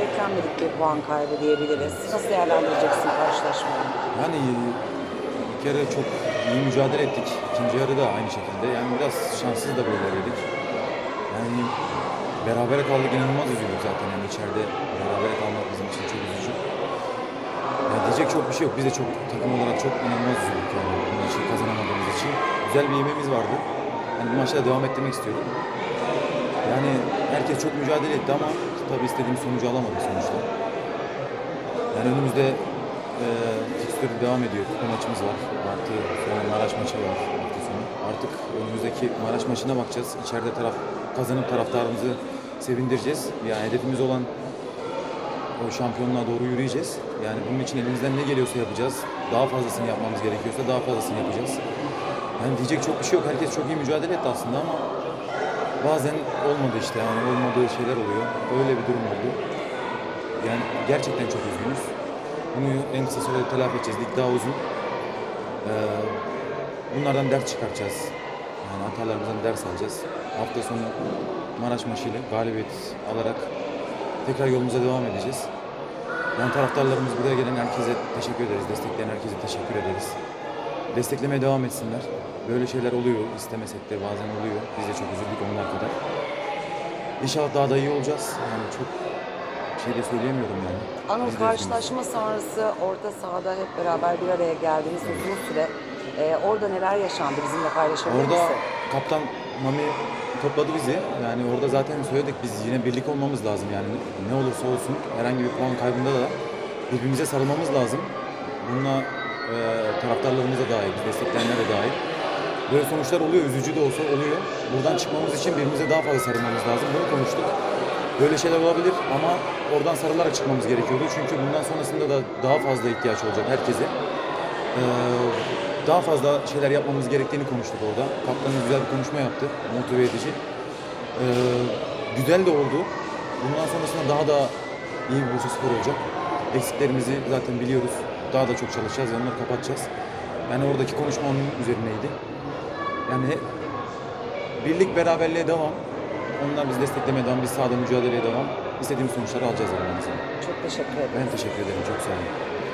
beklenmedik bir puan kaybı diyebiliriz. Nasıl değerlendireceksin karşılaşmayı? Yani bir kere çok iyi mücadele ettik. İkinci yarı da aynı şekilde. Yani biraz şanssız da böyle yedik. Yani berabere kaldık inanılmaz üzüldük zaten. Yani içeride berabere kalmak bizim için çok üzücü. Yani diyecek çok bir şey yok. Biz de çok takım olarak çok inanılmaz üzüldük yani bu maçı kazanamadığımız için. Güzel bir yemeğimiz vardı. Yani bu maçta devam ettirmek istiyorum. Yani herkes çok mücadele etti ama tabii istediğim sonucu alamadık sonuçta. Yani önümüzde e, devam ediyor. Kupa maçımız var. Artı sonra Maraş maçı var hafta sonu. Artık önümüzdeki Maraş maçına bakacağız. İçeride taraf kazanıp taraftarımızı sevindireceğiz. Yani hedefimiz olan o şampiyonluğa doğru yürüyeceğiz. Yani bunun için elimizden ne geliyorsa yapacağız. Daha fazlasını yapmamız gerekiyorsa daha fazlasını yapacağız. Yani diyecek çok bir şey yok. Herkes çok iyi mücadele etti aslında ama bazen olmadı işte yani olmadığı şeyler oluyor. Öyle bir durum oldu. Yani gerçekten çok üzgünüz. Bunu en kısa sürede telafi edeceğiz. Lig daha uzun. Ee, bunlardan ders çıkartacağız. Yani hatalarımızdan ders alacağız. Hafta sonu Maraş maçıyla galibiyet alarak tekrar yolumuza devam edeceğiz. Yani taraftarlarımız buraya gelen herkese teşekkür ederiz. Destekleyen herkese teşekkür ederiz. Desteklemeye devam etsinler. Böyle şeyler oluyor. istemesek de bazen oluyor. Biz de çok üzüldük onlar. İnşallah daha da iyi olacağız. Yani çok şey de söyleyemiyorum yani. Anıl Biz de üzgünüz. karşılaşma sonrası orta sahada hep beraber bir araya geldiniz uzun süre. Ee, orada neler yaşandı bizimle paylaşabilir Orada misin? kaptan Mami topladı bizi. Yani orada zaten söyledik biz yine birlik olmamız lazım yani ne olursa olsun herhangi bir puan kaybında da birbirimize sarılmamız lazım. Bununla e, taraftarlarımız da dahil, destekleyenler de dahil. Böyle sonuçlar oluyor, üzücü de olsa oluyor. Buradan çıkmamız için birbirimize daha fazla sarılmamız lazım. Bunu konuştuk. Böyle şeyler olabilir ama oradan sarılarak çıkmamız gerekiyordu. Çünkü bundan sonrasında da daha fazla ihtiyaç olacak herkese. Ee, daha fazla şeyler yapmamız gerektiğini konuştuk orada. Kaptanımız güzel bir konuşma yaptı, motive edici. Ee, güzel de oldu. Bundan sonrasında daha da iyi bir Bursa Spor olacak. Eksiklerimizi zaten biliyoruz. Daha da çok çalışacağız, ve onları kapatacağız. Yani oradaki konuşma onun üzerineydi. Yani birlik beraberliğe devam. Onlar bizi desteklemeye devam, biz sahada mücadeleye devam. İstediğimiz sonuçları alacağız Allah'ın izniyle. Çok teşekkür ederim. Ben teşekkür ederim, çok sağ olun.